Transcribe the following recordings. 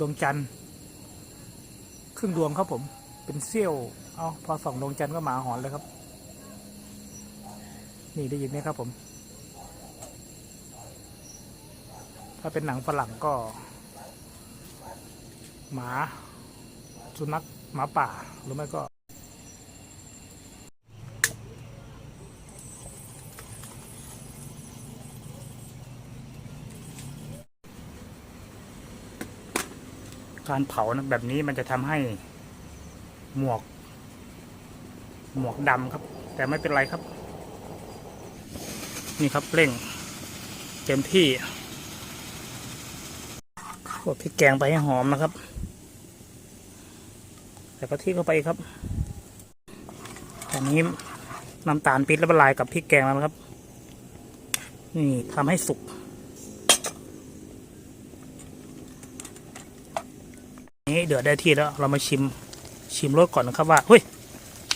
ดวงจันทร์ครึ่งดวงครับผม เป็นเสี้ยว เอาพอส่องดวงจันทร์ก็หมาหอนเลยครับ นี่ได้ยินไหมครับผม ถ้าเป็นหนังฝรั่งก็ หมา สุนัขหมาป่าหรือไม่ก็ การเผานะแบบนี้มันจะทำให้หมวก หมวกดำครับ แต่ไม่เป็นไรครับ นี่ครับเร่ง เต็มที่กดพริกแกงไปให้หอมนะครับใส่กะทิเข้าไปครับตอนนี้น้ำตาลปิดแล้วละลายกับพริกแกงแล้วนะครับ นี่ทำให้สุก นี้เดือดได้ที่แล้วเรามาชิมชิมรสก่อนนะครับว่าเฮ้ย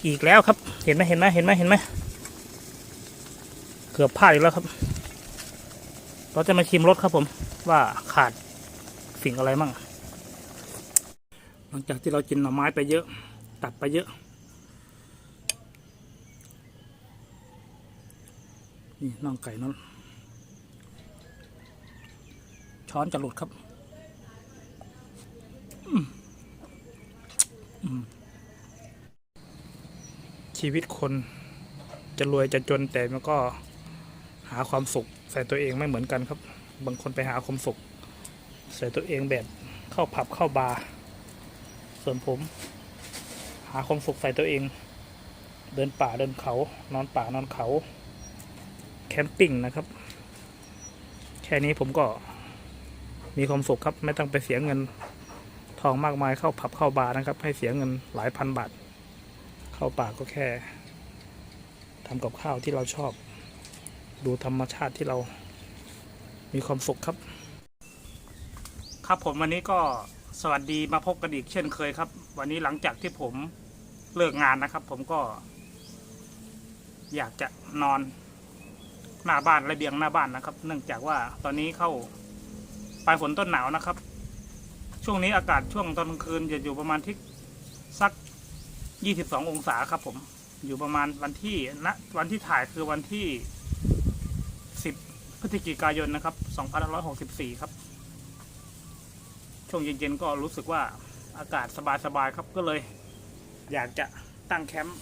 อีกแล้วครับ เห็นไหมเห็นไหมเห็นไหมเห็นไหมเกือบพลาดอีกแล้วครับ เราจะมาชิมรสครับผมว่าขาดสิ่งอะไรมั่งหลังจากที่เรากินหน่อไม้ไปเยอะ ตัดไปเยอะนี่น่องไก่นั่นช้อนจะหลุดครับ ชีวิตคนจะรวยจะจนแต่มันก็หาความสุข ใส่ตัวเองไม่เหมือนกันครับ บางคนไปหาความสุข ใส่ตัวเองแบบเข้าผับเข้าบาร์ส่วนผม หาความสุขใส่ตัวเอง เดินป่าเดินเขา นอนป่านอนเขา แคมปิ้งนะครับ แค่นี้ผมก็มีความสุขครับ ไม่ต้องไปเสียเงิน ทองมากมายเข้าผับเข้าบาร์นะครับ ให้เสียเงินหลายพันบาท เข้าป่าก็แค่ทำกับข้าวที่เราชอบ ดูธรรมชาติที่เรามีความสุขครับ ครับผมวันนี้ก็สวัสดีมาพบกันอีกเช่นเคยครับ วันนี้หลังจากที่ผมเลิกงานนะครับ ผมก็ อยากจะนอนหน้าบ้านระเบียงหน้าบ้านนะครับ เนื่องจากว่าตอนนี้เข้าปลายฝนต้นหนาวนะครับ ช่วงนี้อากาศช่วงตอนกลางคืนจะอยู่ประมาณที่สัก 22 องศาครับ ผม อยู่ประมาณวันที่ณวันที่ถ่ายคือวันที่ 10 พฤศจิกายนนะครับ2564 ครับ ช่วงเย็นๆก็รู้สึกว่าอากาศสบายๆครับก็เลย อยากจะตั้งแคมป์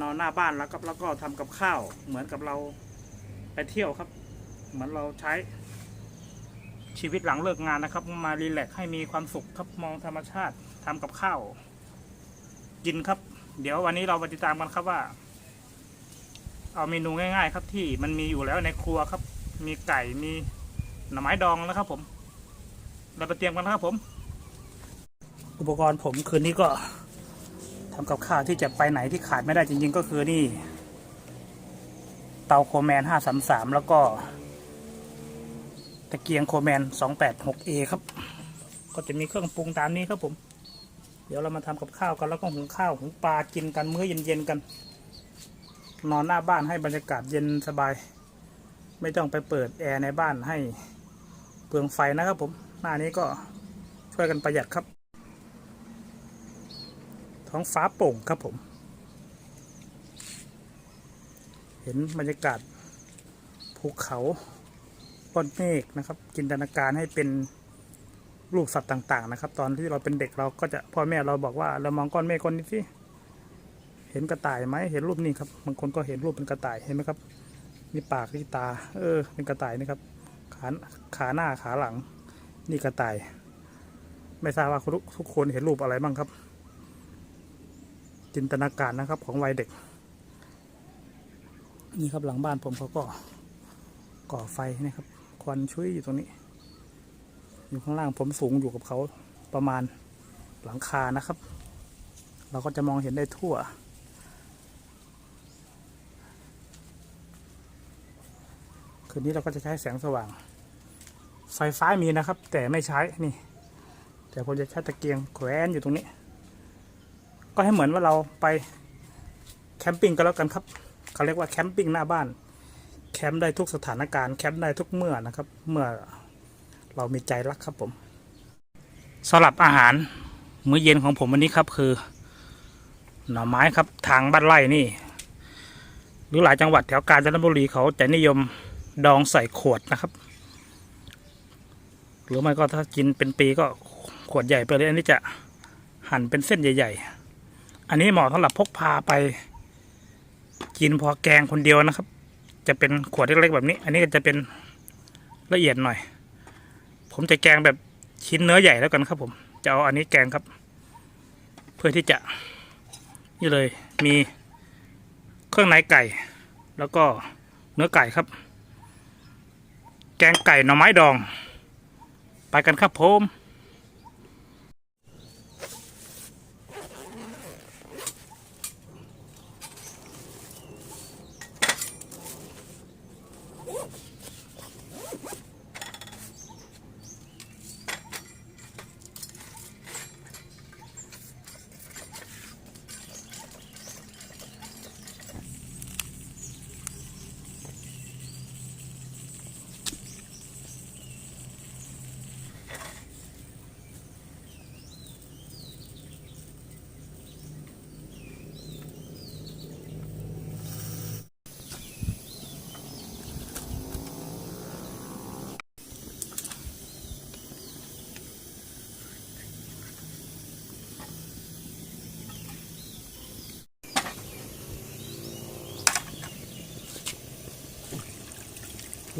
นอนหน้าบ้านแล้วก็แล้วก็ทำกับข้าว เหมือนกับเราไปเที่ยวครับ เหมือนเราใช้ ชีวิตหลังเลิกงานนะครับ มารีแลกให้มีความสุขครับมองธรรมชาติทำกับข้าวกินครับ เดี๋ยววันนี้เราไปติดตามกันครับว่า เอาเมนูง่าย ๆ ครับที่มันมีอยู่แล้วในครัวครับ มีไก่มีหน่อไม้ดองนะครับ ผม เราไปเตรียมกันนะครับผม อุปกรณ์ผมคืนนี้ก็ทำกับข้าวที่จะไปไหนที่ขาดไม่ได้จริง ๆ ก็คือนี่ เตาโคแมน533แล้วก็ ตะเกียงโคแมน 286A ครับ ก็จะมีเครื่องปรุงตามนี้ครับผม เดี๋ยวเรามาทำกับข้าวกันแล้วก็หุงข้าวหุงปลากินกันมื้อเย็นๆกัน นอนหน้าบ้านให้บรรยากาศเย็นสบาย ไม่ต้องไปเปิดแอร์ในบ้านให้เปลืองไฟนะครับผม หน้านี้ก็ช่วยกันประหยัดครับ ท้องฟ้าโปร่งครับผม เห็นบรรยากาศภูเขา ก้อนเมฆนะครับ จินตนาการให้เป็นรูปสัตว์ต่าง ๆ นะครับ ตอนที่เราเป็นเด็กเราก็จะพ่อแม่เราบอกว่าเรามองก้อนเมฆก้อนนี้สิเห็นกระต่ายไหมเห็นรูปนี้ครับบางคนก็เห็นรูปเป็นกระต่ายเห็นไหมครับ มีปากมีตา เออ เป็นกระต่ายนะครับ ขาขาหน้าขาหลัง นี่กระต่าย ไม่ทราบว่าทุกทุกคนเห็นรูปอะไรบ้างครับ จินตนาการนะครับของวัยเด็ก นี่ครับหลังบ้านผมเขาก็ก่อไฟนะครับ ควันชุยอยู่ตรงนี้ อยู่ข้างล่างผมสูงอยู่กับเขาประมาณหลังคานะครับ เราก็จะมองเห็นได้ทั่ว คืนนี้เราก็จะใช้แสงสว่าง ไฟฟ้ามีนะครับ แต่ไม่ใช้นี่ แต่ผมจะใช้ตะเกียงแขวนอยู่ตรงนี้ ก็ให้เหมือนว่าเราไปแคมปิ้งก็แล้วกันครับ เขาเรียกว่าแคมปิ้งหน้าบ้าน แคมป์ได้ทุกสถานการณ์แคมป์ได้ทุกเมื่อนะครับ เมื่อเรามีใจรักครับผมสำหรับอาหารมื้อเย็นของผมวันนี้ครับคือ หน่อไม้ครับทางบ้านไร่นี่ หรือหลายจังหวัดแถวกาญจนบุรีเขาจะนิยมดองใส่ขวดนะครับ หรือไม่ก็ถ้ากินเป็นปีก็ขวดใหญ่ไปเลยอันนี้จะหั่นเป็นเส้นใหญ่ ๆ อันนี้เหมาะสำหรับพกพาไป กินพอแกงคนเดียวนะครับ จะเป็นขวดเล็กๆแบบนี้ อันนี้ก็จะเป็นละเอียดหน่อย ผมจะแกงแบบชิ้นเนื้อใหญ่แล้วกันครับผม จะเอาอันนี้แกงครับ เพื่อที่จะ นี่เลยมีเครื่องในไก่ แล้วก็เนื้อไก่ครับ แกงไก่หน่อไม้ดอง ไปกันครับผม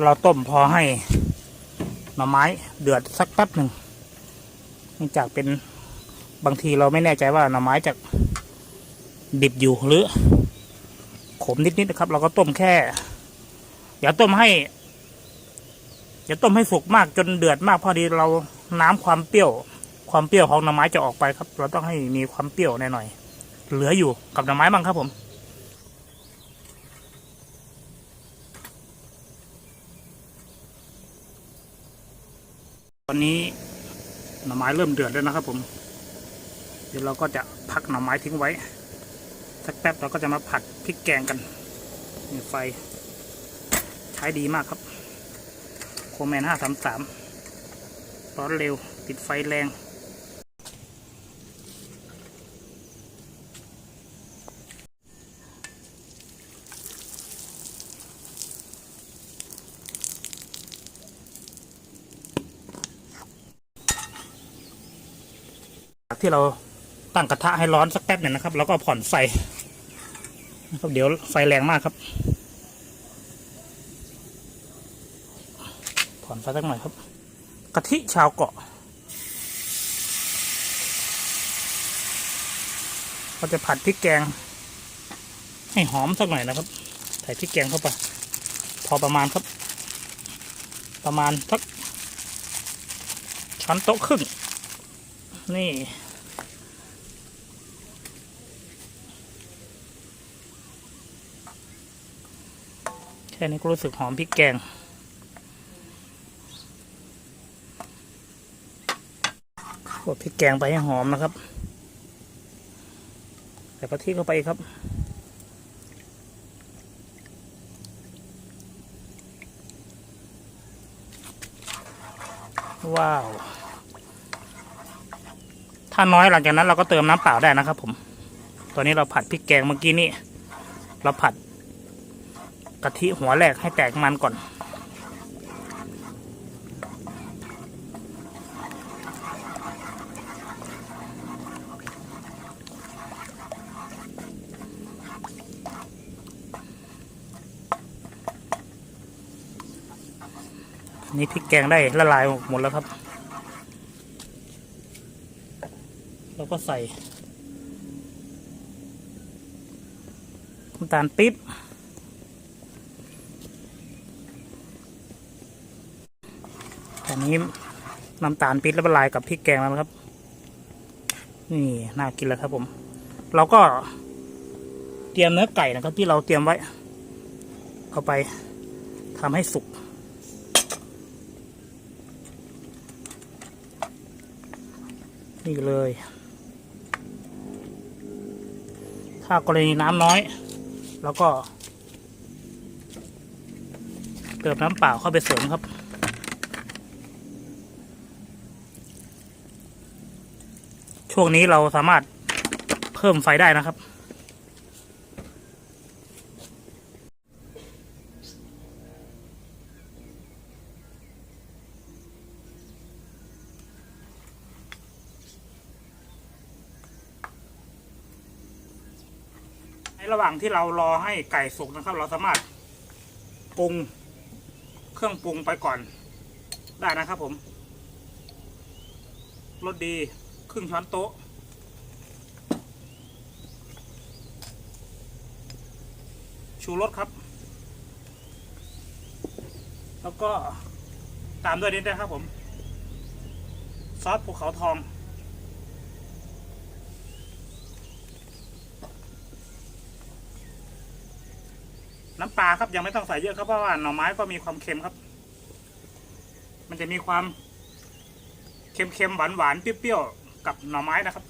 เราต้มพอให้หน่อไม้เดือดสักแป๊บหนึ่งเนื่องจากเป็นบางทีเราไม่แน่ใจว่าหน่อไม้จะดิบอยู่หรือ ขมนิดๆนะครับ เราก็ต้มแค่ อย่าต้มให้ อย่าต้มให้สุกมากจนเดือดมากพอดีเราน้ำความเปรี้ยว ความเปรี้ยวของหน่อไม้จะออกไปครับ เราต้องให้มีความเปรี้ยวหน่อยๆเหลืออยู่กับหน่อไม้บ้างครับผม อนนี้หน่อไม้เริ่มเดือดแล้วนะครับผม เดี๋ยวเราก็จะพักหน่อไม้ทิ้งไว้ สักแป๊บเราก็จะมาผัดพริกแกงกันนี่ไฟใช้ดีมากครับโคแมนห้าสามสามร้อนเร็ว ติดไฟแรง ที่เราตั้งกระทะให้ร้อนสักแป๊บหนึ่งนะครับ แล้วก็ผ่อนไฟนะครับเดี๋ยวไฟแรงมากครับ ผ่อนไฟสักหน่อยครับ กะทิชาวเกาะเราจะผัดพริกแกง ให้หอมสักหน่อยนะครับ ใส่พริกแกงเข้าไป พอประมาณครับ ประมาณสักช้อนโต๊ะครึ่งนี่ ค่นี้ก็รู้สึกหอมพริกแกง กดพริกแกงไปให้หอมนะครับ ใส่กะทิเข้าไปครับว้าว ถ้าน้อยหลังจากนั้นเราก็เติมน้ำเปล่าได้นะครับผม ตอนนี้เราผัดพริกแกงเมื่อกี้นี่ เราผัด กะทิหัวแรกให้แตกมันก่อน นี่พริกแกงได้ละลายหมดแล้วครับ แล้วก็ใส่น้ำตาลปี๊บตอ นี้น้ำตาลปี๊บละลายกับพริกแกงแล้วนะครับ นี่น่ากินแล้วครับผม เราก็เตรียมเนื้อไก่นะครับ ที่เราเตรียมไว้ เอาไปทำให้สุกนี่เลย ถ้ากรณีน้ำน้อย แล้วก็เติมน้ำเปล่าเข้าไปเสริมครับ ช่วงนี้เราสามารถเพิ่มไฟได้นะครับ ในระหว่างที่เรารอให้ไก่สุกนะครับ เราสามารถปรุงเครื่องปรุงไปก่อนได้นะครับผมรสดี ครึ่งช้อนโต๊ะ ชูรสครับ แล้วก็ตามด้วยนิดนะครับผม ซอสภูเขาทอง น้ำปลาครับยังไม่ต้องใส่เยอะครับเพราะว่าหน่อไม้ก็มีความเค็มครับ มันจะมีความเค็มๆหวานๆเปรี้ยวๆ กับหน่อไม้นะครับ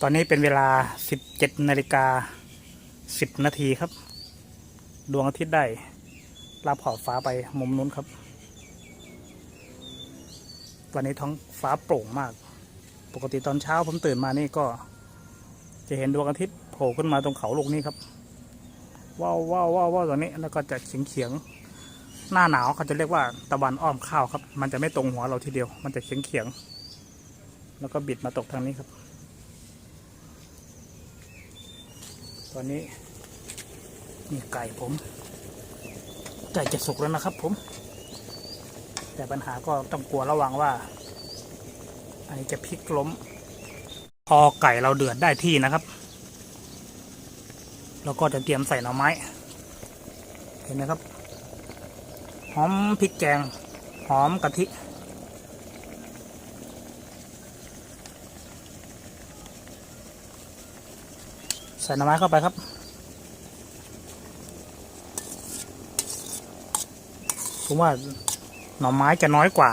ตอนนี้เป็นเวลา 17นาฬิกา 10 นาทีครับ ดวงอาทิตย์ได้รับขอบฟ้าไปมุมนู้นครับ วันนี้ท้องฟ้าโปร่งมาก ปกติตอนเช้าผมตื่นมานี่ก็ จะเห็นดวงอาทิตย์โผล่ขึ้นมาตรงเขาลูกนี้ครับว้าวว้าวว้าวว้าวตอนนี้แล้วก็จะเฉียงเฉียง หน้าหนาวเขาจะเรียกว่าตะวันอ้อมข้าวครับ มันจะไม่ตรงหัวเราทีเดียว มันจะเฉียงเฉียงๆแล้วก็บิดมาตกทางนี้ครับ ตอนนี้นี่ไก่ผมไก่จะสุกแล้วนะครับ ผม แต่ปัญหาก็ต้องกลัวระวังว่า อันนี้จะพลิกล้ม พอไก่เราเดือดได้ที่นะครับเราก็จะเตรียมใส่หน่อไม้ เห็นไหมครับ หอมพริกแกง หอมกะทิ ใส่หน่อไม้เข้าไปครับ ผมว่าหน่อไม้จะน้อยกว่า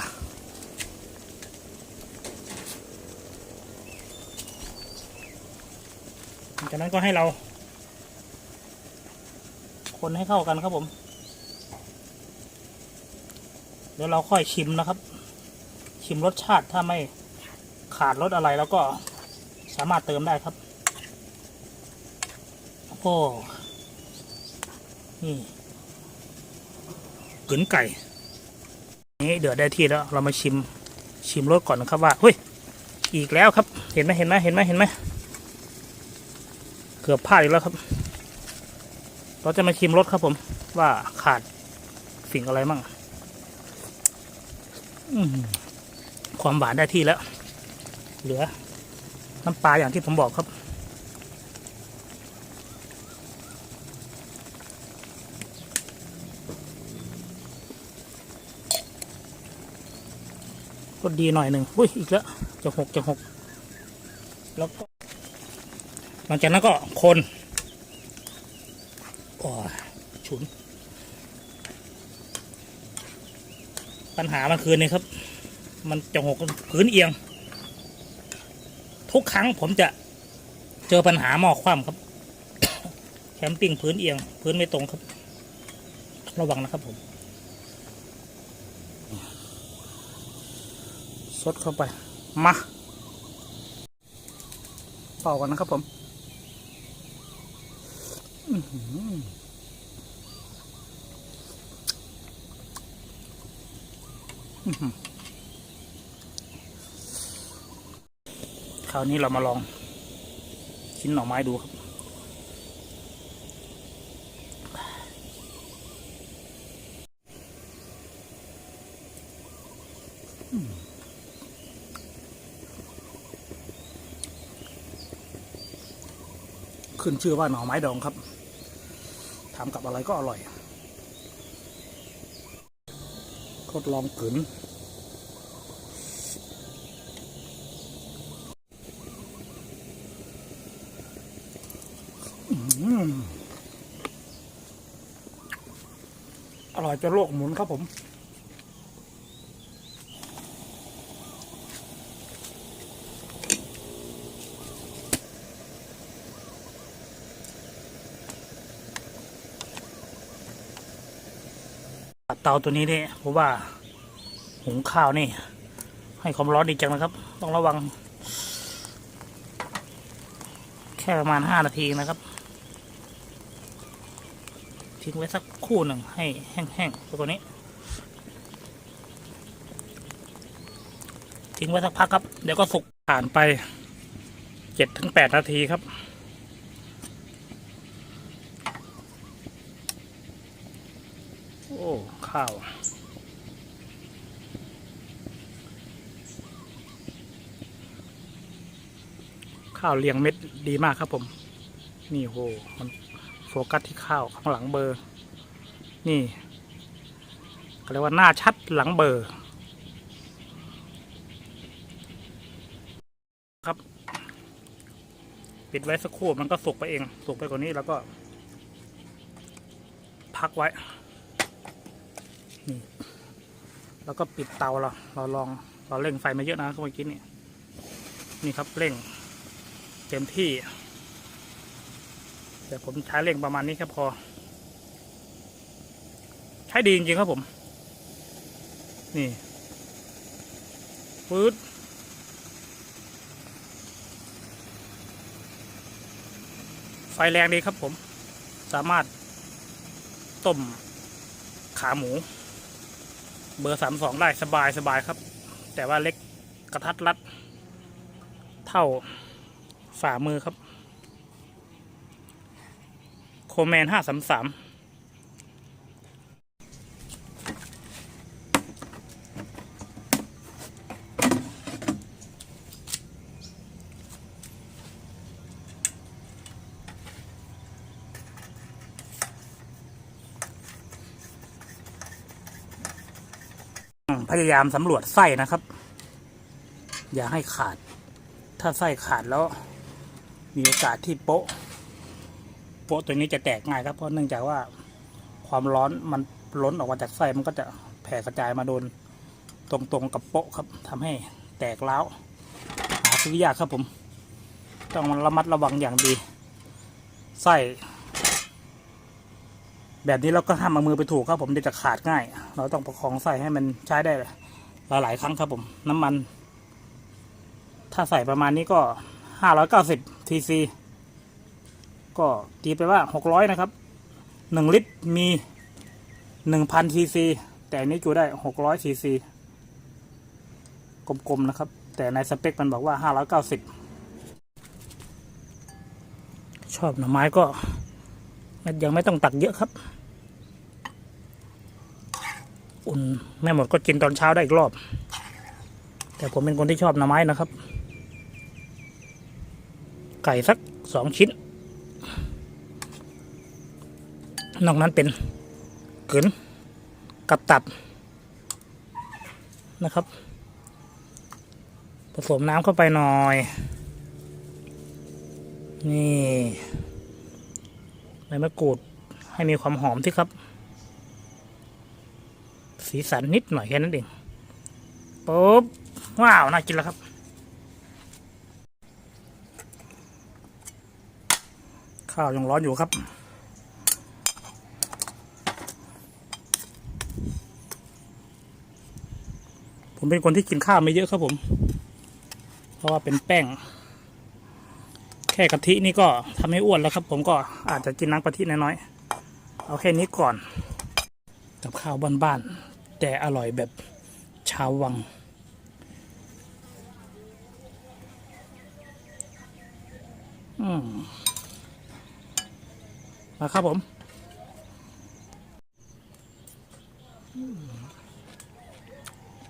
จากนั้นก็ให้เรา คนให้เข้ากันครับผม เดี๋ยวเราค่อยชิมนะครับ ชิมรสชาติถ้าไม่ขาดรสอะไรแล้วก็สามารถเติมได้ครับ โอ้นี่กึนไก่ นี่เดือดได้ที่แล้ว เรามาชิมชิมรสก่อนนะครับว่าเฮ้ยอีกแล้วครับ เห็นไหมเห็นไหมเห็นไหมเห็นไหมเกือบพลาดอีกแล้วครับ เราจะมาชิมรสครับผมว่าขาดสิ่งอะไรมั่ง ความหวานได้ที่แล้ว เหลือ น้ำปลาอย่างที่ผมบอกครับ ก็ดีหน่อยหนึ่งอุ้ยอีกแล้ว จะหกจะหกแล้วก็หลังจากนั้นก็คนโอ้ยฉุน ปัญหามันคือนี่ครับ มันจะหกพื้นเอียง ทุกครั้งผมจะเจอปัญหาหมอกคว่ำครับ แคมปิ้งพื้นเอียง พื้นไม่ตรงครับ ระวังนะครับผมสดเข้าไป มาเป่ากันนะครับผม อื้อหืออื้อหือ คราวนี้เรามาลองชิ้นหน่อไม้ดูครับ ขึ้นชื่อว่าหน่อไม้ดองครับทำกับอะไรก็อร่อย ทดลองกลืนอร่อยจนโลกหมุนครับผม เตาตัวนี้เนี่ยผมว่าหุงข้าวนี่ ให้ความร้อนดีจังนะครับ ต้องระวัง แค่ประมาณห้านาทีนะครับ ทิ้งไว้สักคู่หนึ่งให้แห้งๆตัวนี้ ทิ้งไว้สักพักครับ เดี๋ยวก็สุกผ่านไปเจ็ดถึงแปดนาทีครับ โอ้ ข้าว ข้าวเรียงเม็ดดีมากครับผม นี่โหมันโฟกัสที่ข้าวข้างหลังเบอร์ นี่ก็เรียกว่าหน้าชัดหลังเบอร์ ครับ ปิดไว้สักครู่มันก็สุกไปเอง สุกไปกว่านี้แล้วก็ พักไว้ นี่แล้วก็ปิดเตาเราเราลองเราเร่งไฟมาเยอะนะเมื่อกี้นี่นี่ครับเร่ง เต็มที่ แต่ผมใช้เร่งประมาณนี้แค่พอ ใช้ดีจริงๆครับผม นี่ปื๊ดไฟแรงดีครับผม สามารถต้มขาหมู เบอร์สามสองได้สบายสบายครับ แต่ว่าเล็กกระทัดรัด เท่าฝ่ามือครับ โคแมนห้าสามสาม พยายามสำรวจไส้นะครับ อย่าให้ขาด ถ้าไส้ขาดแล้ว มีโอกาสที่โป๊ะ โป๊ะตัวนี้จะแตกง่ายครับเพราะเนื่องจากว่าความร้อนมันล้นออกมาจากไส้มันก็จะแผ่กระจายมาโดน ตรงๆกับโป๊ะครับทำให้แตกแล้วหาซื้อยากครับผม ต้องระมัดระวังอย่างดีไส้ แบบนี้เราก็ห้ามเอามือไปถูกครับผมเดี๋ยวจะขาดง่าย เราต้องประคองไส้ให้มันใช้ได้หลายๆครั้งครับผม น้ำมัน ถ้าใส่ประมาณนี้ก็ห้าร้อยเก้าสิบทีซีก็ตีไปว่าหกร้อยนะครับหนึ่งลิตรมีหนึ่งพันทีซีแต่อันนี้จูได้หกร้อยทีซีกลมๆนะครับ แต่ในสเปคมันบอกว่าห้าร้อยเก้าสิบชอบหน่อไม้ก็ยังไม่ต้องตักเยอะครับ อุ่นแม่หมดก็กินตอนเช้าได้อีกรอบ แต่ผมเป็นคนที่ชอบหน่อไม้นะครับ ไก่สักสองชิ้น นอกนั้นเป็นกึนกับตับนะครับ ผสมน้ำเข้าไปหน่อย นี่ใบมะกรูดให้มีความหอมที่ครับ สีสันนิดหน่อยแค่นั้นเองปุ๊บว้าว น่ากินแล้วครับ ข้าวยังร้อนอยู่ครับ ผมเป็นคนที่กินข้าวไม่เยอะครับผม เพราะว่าเป็นแป้ง แค่กะทินี่ก็ทำให้อ้วนแล้วครับ ผมก็อาจจะกินน้ำกะทิน้อยๆเอาแค่นี้ก่อน กับข้าวบ้านๆ แต่อร่อยแบบชาววัง อืมมาครับผม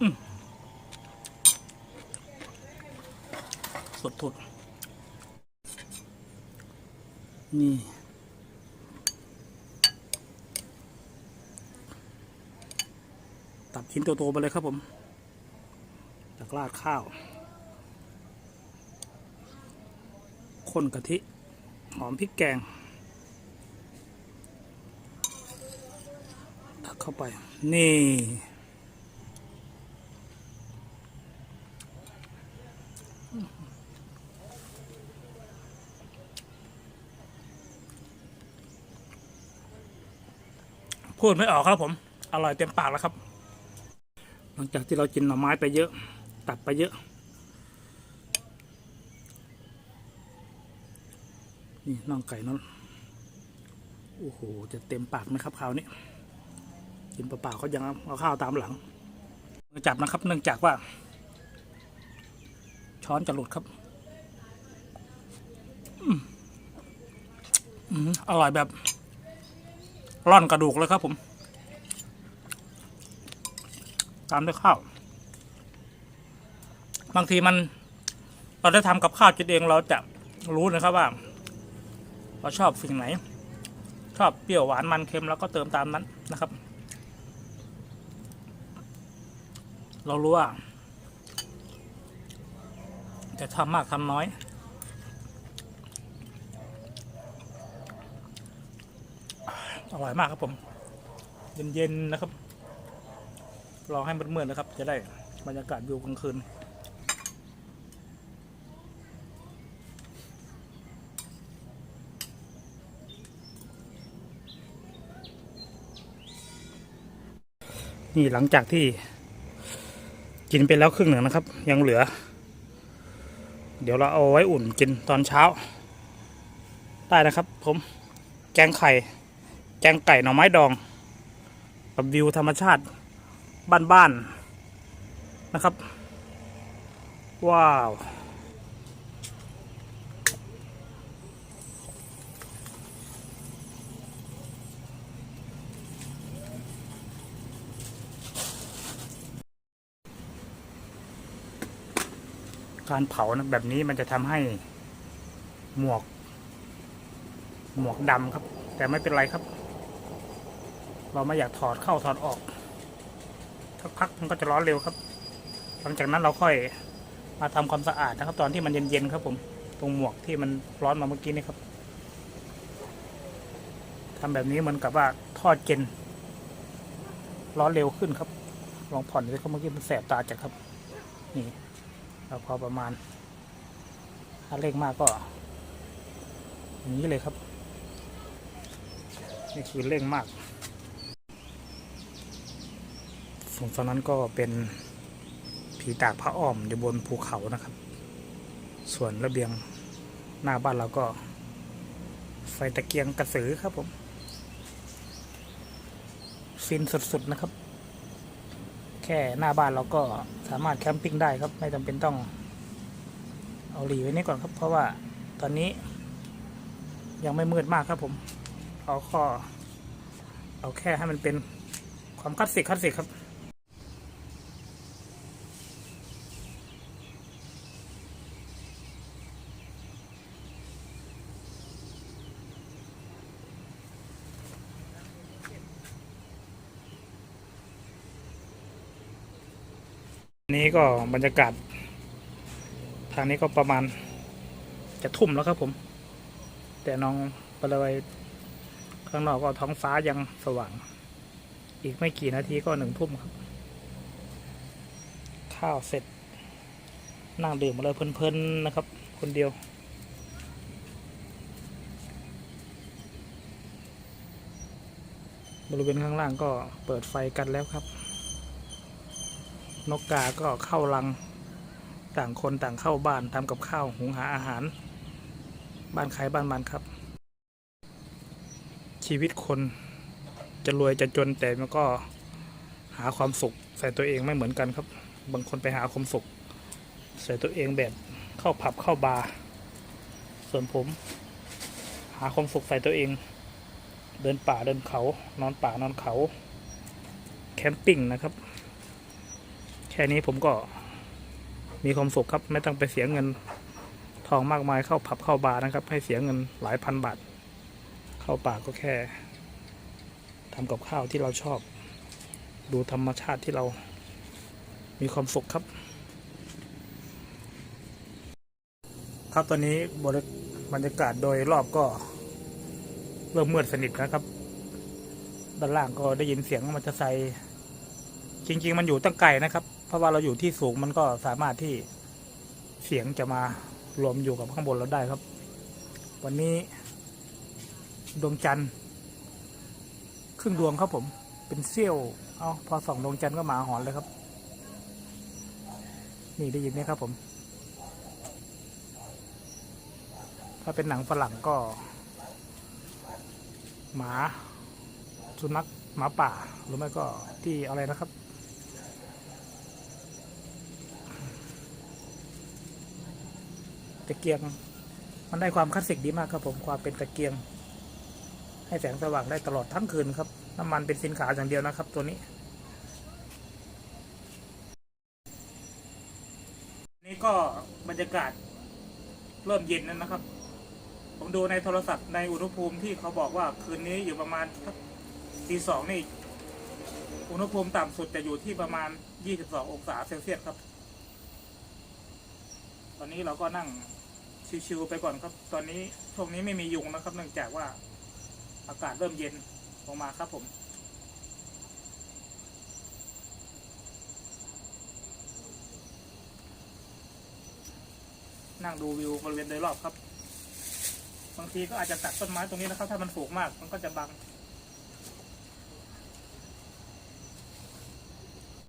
อืมสดทุดนี่ ตับชิ้นโตๆไปเลยครับผมจากราดข้าว ข้นกะทิ หอมพริกแกงตักเข้าไป นี่พูดไม่ออกครับผม อร่อยเต็มปากแล้วครับ หลังจากที่เรากินหน่อไม้ไปเยอะ ตับไปเยอะ นี่น่องไก่นั่นโอ้โห จะเต็มปากไหมครับคราวนี้ กินเปล่าๆเขายังเอาข้าวตามหลังจับนะครับ เนื่องจากว่า ช้อนจะหลุดครับอืมอร่อยแบบร่อนกระดูกเลยครับผม ตามด้วยข้าว บางทีมันเราได้ทำกับข้าวจิตเองเราจะรู้นะครับว่า เราชอบสิ่งไหน ชอบเปรี้ยวหวานมันเค็มแล้วก็เติมตามนั้นนะครับ เรารู้ว่า จะทำมากทำน้อย อร่อยมากครับผม เย็นๆนะครับ รอให้มันเมื่อนๆนะครับ จะได้บรรยากาศวิวกลางคืนนี่หลังจากที่กินไปแล้วครึ่งหนึ่งนะครับ ยังเหลือ เดี๋ยวเราเอาไว้อุ่นกินตอนเช้า ได้นะครับ ผม แกงไข่ แกงไก่หน่อไม้ดอง กับวิวธรรมชาติ บ้านๆนะครับ ว้าว การเผานะแบบนี้มันจะทำให้หมวก หมวกดำครับ แต่ไม่เป็นไรครับ เราไม่อยากถอดเข้าถอดออก สักพักมันก็จะร้อนเร็วครับ หลังจากนั้นเราค่อยมาทำความสะอาดนะครับ ตอนที่มันเย็นๆครับผม ตรงหมวกที่มันร้อนมาเมื่อกี้นี่ครับทำแบบนี้เหมือนกับว่าทอดเจนร้อนเร็วขึ้นครับ ลองผ่อนดูครับเมื่อกี้มันแสบตาจัดครับ นี่เราพอประมาณ ถ้าเร่งมากก็ อย่างนี้เลยครับ นี่คือเร่งมาก ส่วนตอนนั้นก็เป็นผีตากพระอ้อมอยู่บนภูเขานะครับ ส่วนระเบียงหน้าบ้านเราก็ ไฟตะเกียงกระสือครับผมฟินสุดๆนะครับ แค่หน้าบ้านเราก็สามารถแคมปิ้งได้ครับ ไม่จำเป็นต้อง เอาหลีไว้นี่ก่อนครับ เพราะว่าตอนนี้ ยังไม่มืดมากครับผม เอาข้อ เอาแค่ให้มันเป็นความคลาสสิกคลาสสิกครับ นี้ก็บรรยากาศ ทางนี้ก็ประมาณจะทุ่มแล้วครับผม แต่น้องบริเวณข้างนอกก็ท้องฟ้ายังสว่าง อีกไม่กี่นาทีก็หนึ่งทุ่มครับ ข้าวเสร็จ นั่งดื่มมาเลยเพลินๆนะครับ คนเดียว บริเวณข้างล่างก็เปิดไฟกันแล้วครับ นกกาก็เข้ารังต่างคนต่างเข้าบ้านทำกับข้าวหุงหาอาหาร บ้านใครบ้านมันครับ ชีวิตคนจะรวยจะจนแต่มันก็หาความสุขใส่ตัวเองไม่เหมือนกันครับ บางคนไปหาความสุขใส่ตัวเองแบบเข้าผับเข้าบาร์ส่วนผม หาความสุขใส่ตัวเอง เดินป่าเดินเขา นอนป่านอนเขา แคมปิ้งนะครับ แค่นี้ผมก็มีความสุขครับ ไม่ต้องไปเสียเงินทองมากมายเข้าผับเข้าบาร์นะครับ ให้เสียเงินหลายพันบาท เข้าป่าก็แค่ทำกับข้าวที่เราชอบ ดูธรรมชาติที่เรามีความสุขครับ ครับตอนนี้บรบรรยากาศโดยรอบก็เริ่มมืดสนิทนะครับ ด้านล่างก็ได้ยินเสียงมันจะใส่จริง ๆ มันอยู่ตั้งไกลนะครับ ราะว่าเราอยู่ที่สูงมันก็สามารถที่เสียงจะมารวมอยู่กับข้างบนเราได้ครับ วันนี้ดวงจันทร์ครึ่งดวงครับผม เป็นเสี้ยว เอาพอส่องดวงจันทร์ก็หมาหอนเลยครับ นี่ได้ยินไหมครับผม ถ้าเป็นหนังฝรั่งก็ หมาสุนัขหมาป่าหรือไม่ก็ที่อะไรนะครับ ตะเกียง มันได้ความคลาสสิกดีมากครับผมความเป็นตะเกียง ให้แสงสว่างได้ตลอดทั้งคืนครับ น้ำมันเป็นสินขาอย่างเดียวนะครับ ตัวนี้ นี่ก็บรรยากาศเริ่มเย็นแล้วนะครับ ผมดูในโทรศัพท์ในอุณหภูมิที่เขาบอกว่าคืนนี้อยู่ประมาณสักตีสองนี่อุณหภูมิต่ำสุดจะอยู่ที่ประมาณ 22 องศาเซลเซียสครับ ตอนนี้เราก็นั่งชิวๆไปก่อนครับ ตอนนี้ช่วงนี้ไม่มียุงนะครับ เนื่องจากว่าอากาศเริ่มเย็นลงมาครับผม นั่งดูวิวบริเวณโดยรอบครับ บางทีก็อาจจะตัดต้นไม้ตรงนี้นะครับ ถ้ามันสูงมาก มันก็จะบัง